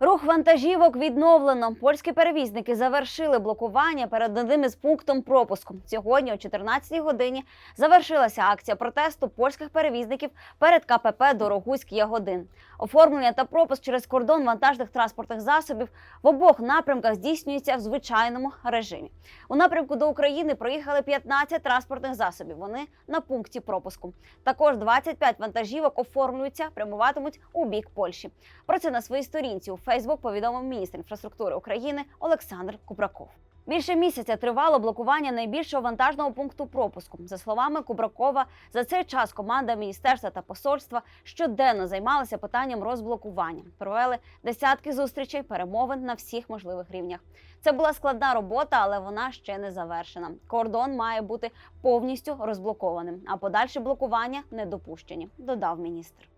Рух вантажівок відновлено. Польські перевізники завершили блокування перед одним із пунктом пропуску. Сьогодні о 14-й годині завершилася акція протесту польських перевізників перед КПП Дорогуськ Ягодин. Оформлення та пропуск через кордон вантажних транспортних засобів в обох напрямках здійснюється в звичайному режимі. У напрямку до України проїхали 15 транспортних засобів. Вони на пункті пропуску. Також 25 вантажівок оформлюються, прямуватимуть у бік Польщі. Про це на своїй сторінці у Фейсбук повідомив міністр інфраструктури України Олександр Кубраков. Більше місяця тривало блокування найбільшого вантажного пункту пропуску. За словами Кубракова, за цей час команда міністерства та посольства щоденно займалася питанням розблокування. Провели десятки зустрічей, перемовин на всіх можливих рівнях. Це була складна робота, але вона ще не завершена. Кордон має бути повністю розблокованим, а подальші блокування не допущені, додав міністр.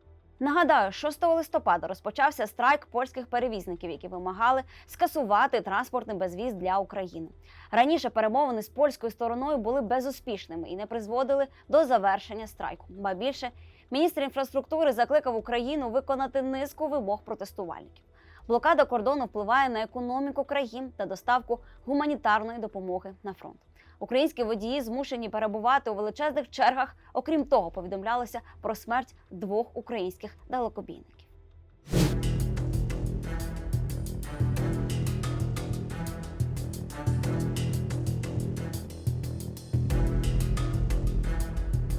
Нагадаю, 6 листопада розпочався страйк польських перевізників, які вимагали скасувати транспортний безвіз для України. Раніше перемовини з польською стороною були безуспішними і не призводили до завершення страйку. Ба більше міністр інфраструктури закликав Україну виконати низку вимог протестувальників. Блокада кордону впливає на економіку країн та доставку гуманітарної допомоги на фронт. Українські водії змушені перебувати у величезних чергах. Окрім того, повідомлялося про смерть двох українських далекобійників.